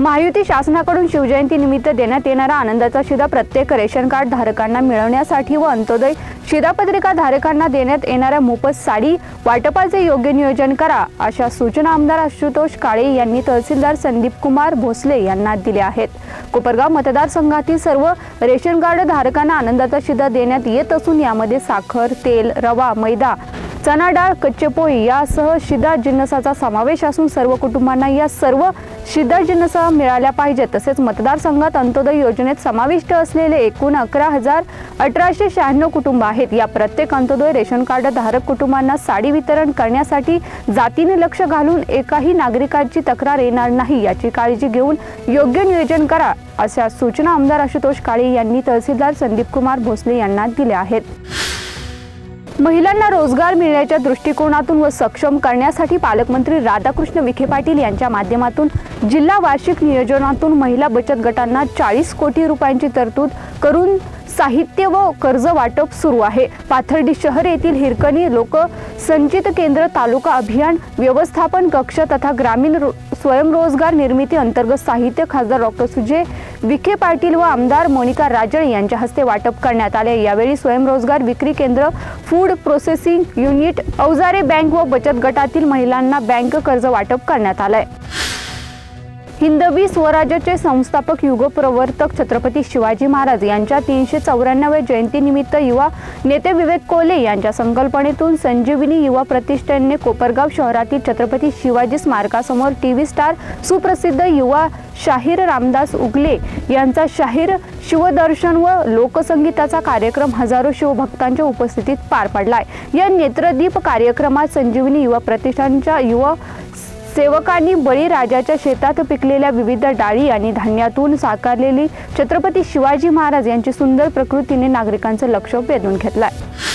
महायुती शासनाकडून शिवजयंती निमित्त देण्यात येणारा आनंदाचा शिधा प्रत्येक रेशन कार्ड धारकांना मिळवण्यासाठी व अंत्योदय शिधापत्रिका धारकांना देण्यात येणाऱ्या मोफत साडी वाटपाचे योग्य नियोजन करा अशा सूचना आमदार आशुतोष काळे यांनी तहसीलदार संदीप कुमार भोसले यांना दिल्या आहेत. कोपरगाव मतदारसंघातील सर्व रेशन कार्ड धारकांना आनंदाचा शिधा देण्यात येत असून यामध्ये साखर तेल रवा मैदा चना डाळ कच्चे पोळी यासह शिदा जिन्नसाचा समावेश असून सर्व कुटुंबांना या सर्व शिदा जिन्नस मिळाल्या पाहिजेत. तसेच मतदारसंघात अंत्योदय योजनेत समाविष्ट असलेले एकूण अकरा हजार अठराशे शहाण्णव कुटुंब आहेत. या प्रत्येक अंत्योदय रेशन कार्ड धारक कुटुंबांना साडी वितरण करण्यासाठी जातीने लक्ष घालून एकाही नागरिकाची तक्रार येणार नाही याची काळजी घेऊन योग्य नियोजन करा अशा सूचना आमदार आशुतोष काळे यांनी तहसीलदार संदीप कुमार भोसले यांना दिल्या आहेत. महिलांना रोजगार मिळण्याच्या दृष्टिकोनातून व सक्षम करण्यासाठी पालकमंत्री राधाकृष्ण विखे पाटील यांच्या माध्यमातून जिल्हा वार्षिक नियोजनातून महिला बचत गटांना चाळीस कोटी रुपयांची तरतूद करून साहित्य व कर्ज वाटप सुरू आहे. पाथर्डी शहर येथील हिरकणी लोक संचित केंद्र तालुका अभियान व्यवस्थापन कक्ष तथा ग्रामीण स्वयंरोजगार निर्मिती अंतर्गत साहित्य खासदार डॉक्टर सुजय विखे पाटील व आमदार मोनिका राजळे यांच्या हस्ते वाटप करण्यात आले. यावेळी स्वयंरोजगार विक्री केंद्र फूड प्रोसेसिंग युनिट अवजारे बँक व बचत गटातील महिलांना बँक कर्ज वाटप करण्यात आलंय. हिंदवी स्वराज्याचे संस्थापक युगप्रवर्तक छत्रपती शिवाजी महाराज यांच्या तीनशे चौऱ्याण्णव्या जयंतीनिमित्त युवा नेते विवेक कोले यांच्या संकल्पनेतून संजीवनी युवा प्रतिष्ठानने कोपरगाव शहरातील छत्रपती शिवाजी स्मारकासमोर टी व्ही स्टार सुप्रसिद्ध युवा शाहीर रामदास उगले यांचा शाहीर शिवदर्शन व लोकसंगीताचा कार्यक्रम हजारो शिवभक्तांच्या उपस्थितीत पार पडलाय. या नेत्रदीप कार्यक्रमात संजीवनी युवा प्रतिष्ठानच्या युवा सेवकांनी बळीराजाच्या शेतात पिकलेल्या विविध डाळी आणि धान्यातून साकारलेली छत्रपती शिवाजी महाराज यांची सुंदर प्रकृतीने नागरिकांचं लक्ष वेधून घेतलं आहे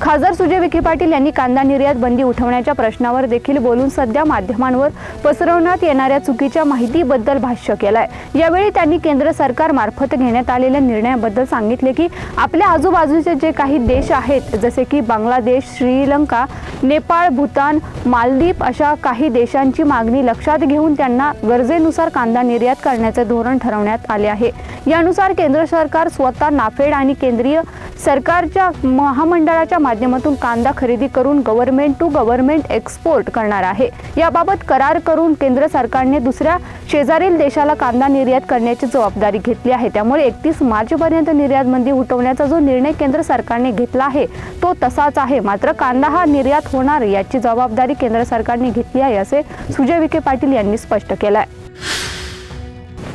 खासदार सुजय विखे पाटील यांनी कांदा निर्यात बंदी उठवण्याच्या प्रश्नावर देखील बोलून सध्या माध्यमांवर पसरवण्यात येणाऱ्या चुकीच्या माहितीबद्दल भाष्य केलंय. यावेळी त्यांनी केंद्र सरकार मार्फत घेण्यात आलेल्या निर्णयाबद्दल सांगितले की आपल्या आजूबाजूचे जे काही देश आहेत जसे की बांगलादेश श्रीलंका नेपाळ भूतान मालदीप अशा काही देशांची मागणी लक्षात घेऊन त्यांना गरजेनुसार कांदा निर्यात करण्याचे धोरण ठरवण्यात आले आहे. यानुसार केंद्र सरकार स्वतः नाफेड आणि केंद्रीय सरकारच्या महामंडळाच्या माध्यमातून कांदा खरेदी करून गव्हर्नमेंट टू गव्हर्नमेंट एक्सपोर्ट करणार आहे. याबाबत करार करून केंद्र सरकारने दुसऱ्या शेजारील देशाला कांदा निर्यात करण्याची जबाबदारी घेतली आहे. त्यामुळे एकतीस मार्चपर्यंत निर्यातबंदी उठवण्याचा जो निर्णय केंद्र सरकारने घेतला आहे तो तसाच आहे. मात्र कांदा हा निर्यात होणार याची जबाबदारी केंद्र सरकारने घेतली आहे असे सुजय विखे पाटील यांनी स्पष्ट केलं आहे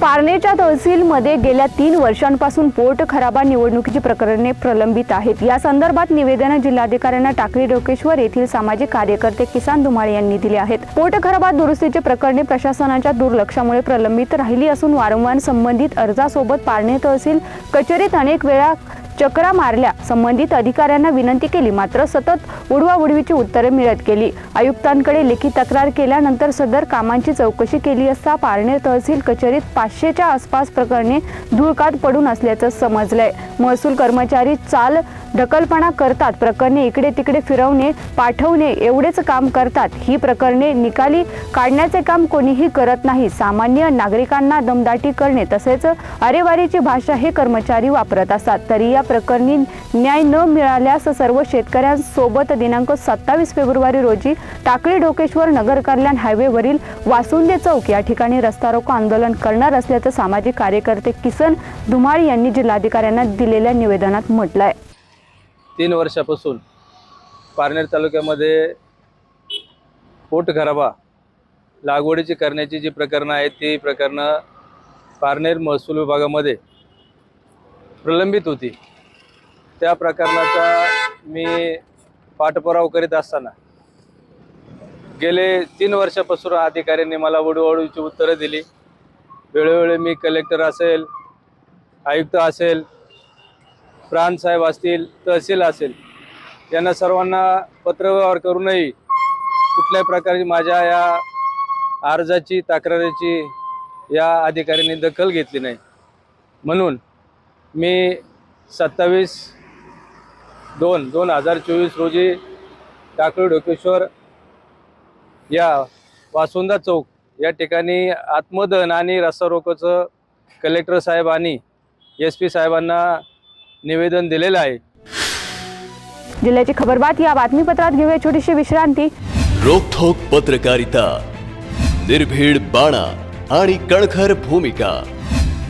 पारनेरच्या तहसीलमध्ये गेल्या तीन वर्षांपासून पोट खराबा निवडणुकीची प्रकरणे प्रलंबित आहेत. या संदर्भात निवेदन जिल्हाधिकाऱ्यांना टाकळी डोकेश्वर येथील सामाजिक कार्यकर्ते किसान धुमाळे यांनी दिले आहेत. पोट खराबा दुरुस्तीची प्रकरणे प्रशासनाच्या दुर्लक्षामुळे प्रलंबित राहिली असून वारंवार संबंधित अर्जासोबत पारणे तहसील कचेरीत अनेक वेळा चक्रा मारल्या. संबंधित अधिकाऱ्यांना विनंती केली. मात्र सतत उडवाउडवीची उत्तरे मिळत गेली. आयुक्तांकडे लेखी तक्रार केल्यानंतर सदर कामांची चौकशी केली असता पारनेर तहसील कचेरीत पाचशेच्या आसपास प्रकरणे धुळकात पडून असल्याचं समजलंय. महसूल कर्मचारी चाल ढकलपणा करतात. प्रकरणे इकडे तिकडे फिरवणे पाठवणे एवढेच काम करतात. ही प्रकरणे निकाली काढण्याचे काम कोणीही करत नाही. सामान्य नागरिकांना दमदाटी करणे तसेच अरेवारीची भाषा हे कर्मचारी वापरत असतात. तरी या प्रकरणी न्याय न मिळाल्यास सर्व शेतकऱ्यांसोबत दिनांक सत्तावीस फेब्रुवारी रोजी टाकळी ढोकेश्वर नगर कल्याण हायवेवरील वासुंदे चौक या ठिकाणी रस्ता रोको आंदोलन करणार असल्याचं सामाजिक कार्यकर्ते किसन धुमाळ यांनी जिल्हाधिकाऱ्यांना दिलेल्या निवेदनात म्हटलं आहे तीन वर्षापासून पारनेर तालुक्यामध्ये पोटघराबा लागवडीची करण्याची जी प्रकरणं आहेत ती प्रकरणं पारनेर महसूल विभागामध्ये प्रलंबित होती. त्या प्रकरणाचा मी पाठपुरावा करीत असताना गेले तीन वर्षापासून अधिकाऱ्यांनी मला वडूवडूची उत्तरं दिली. वेळोवेळी मी कलेक्टर असेल आयुक्त असेल प्राणसाहेब असतील तहसील असेल यांना सर्वांना पत्रव्यवहार करूनही कुठल्याही प्रकारची माझ्या या अर्जाची तक्रारीची या अधिकाऱ्यांनी दखल घेतली नाही. म्हणून मी सत्तावीस दोन दोन हजार चोवीस रोजी टाकळी ढोकेश्वर या वासुंदा चौक या ठिकाणी आत्मदहन आणि रस्तारोकोचं कलेक्टर साहेब आणि एस पी साहेबांना निवेदन दिलेलं आहे. जिल्ह्याची खबरबात या बातमीपत्रात घेऊया छोटीशी विश्रांती. रोखोक पत्रकारिता निर्भीड बाणा आणि कणखर भूमिका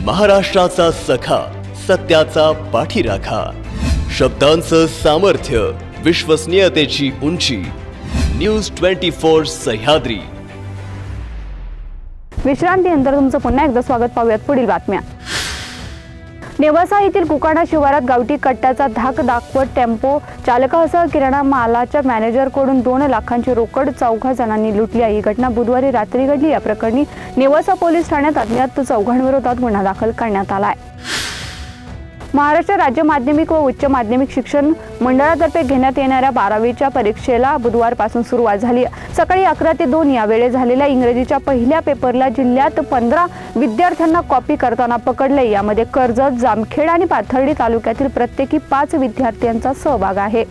महाराष्ट्राचा सखा सत्याचा पाठीराखा. शब्दांचं सामर्थ्य विश्वसनीयतेची उंची. न्यूज ट्वेंटी फोर सह्याद्री विश्रांतीनंतर तुमचं पुन्हा एकदा स्वागत पाहूयात पुढील बातम्या. नेवासा येथील कुकाणा शिवारात गावठी कट्ट्याचा धाक दाखवत टेम्पो चालकासह किराणा मालाच्या मॅनेजरकडून दोन लाखांची रोकड चौघा जणांनी लुटली आहे. ही घटना बुधवारी रात्री घडली. या प्रकरणी नेवासा पोलीस ठाण्यात अज्ञात चौघांविरोधात गुन्हा दाखल करण्यात आला आहे. महाराष्ट्र राज्य माध्यमिक व उच्च माध्यमिक शिक्षण मंडळातर्फे घेण्यात येणाऱ्या बारावीच्या परीक्षेला बुधवारपासून सुरुवात झाली. सकाळी अकरा ते दोन या वेळेत झालेल्या इंग्रजीच्या पहिल्या पेपरला जिल्ह्यात पंधरा विद्यार्थ्यांना कॉपी करताना पकडले. यामध्ये कर्जत जामखेड आणि पाथर्डी तालुक्यातील प्रत्येकी पाच विद्यार्थ्यांचा सहभाग आहे.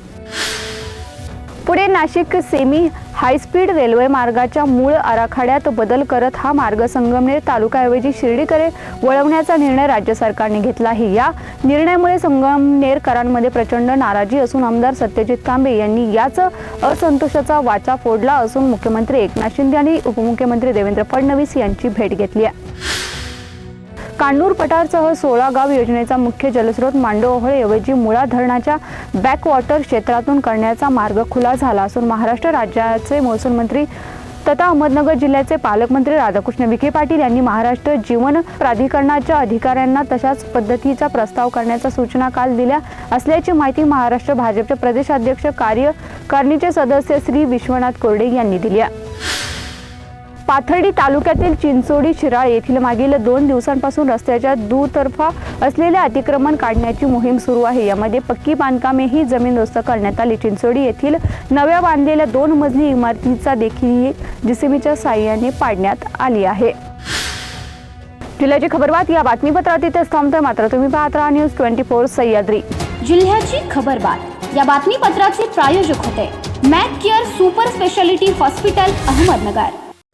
पुढे नाशिक सेमी हायस्पीड रेल्वे मार्गाच्या मूळ आराखड्यात बदल करत हा मार्ग संगमनेर तालुक्याऐवजी शिर्डीकडे वळवण्याचा निर्णय राज्य सरकारने घेतला आहे या निर्णयामुळे संगमनेरकरांमध्ये प्रचंड नाराजी असून आमदार सत्यजित तांबे यांनी याच असंतोषाचा वाचा फोडला असून मुख्यमंत्री एकनाथ शिंदे आणि उपमुख्यमंत्री देवेंद्र फडणवीस यांची भेट घेतली आहे. कान्नूर पठारसह सोळा गाव योजनेचा मुख्य जलस्रोत मांडोओहळेऐवजी मुळा धरणाच्या बॅकवॉटर क्षेत्रातून करण्याचा मार्ग खुला झाला असून महाराष्ट्र राज्याचे महसूल मंत्री तथा अहमदनगर जिल्ह्याचे पालकमंत्री राधाकृष्ण विखे पाटील यांनी महाराष्ट्र जीवन प्राधिकरणाच्या अधिकाऱ्यांना तशाच पद्धतीचा प्रस्ताव करण्याच्या सूचना काल दिल्या असल्याची माहिती महाराष्ट्र भाजपचे प्रदेशाध्यक्ष कार्यकारिणीचे सदस्य श्री विश्वनाथ कोरडे यांनी दिली आहे. पाथर्डी तालुक्यातील चिंचोडी शिराळ येथील मागील दोन दिवसांपासून रस्त्याच्या दुतर्फा असलेले अतिक्रमण काढण्याची मोहीम सुरू आहे. यामध्ये पक्की बांधकामेही जमीनदोस्त करण्यात आली. चिंचोडी येथील नव्या बांधलेल्या दोन मजली इमारतीचा देखील जीसीबीच्या साह्याने पाडण्यात आली आहे. जिल्ह्याची खबरबात या बातमीपत्रात इथेच थांबतोय. मात्र तुम्ही पाहत राहा न्यूज ट्वेंटी फोर सह्याद्री. जिल्ह्याची खबरबात. या बातमीपत्राचे प्रायोजक होते. Mac Care super speciality hospital Ahmednagar.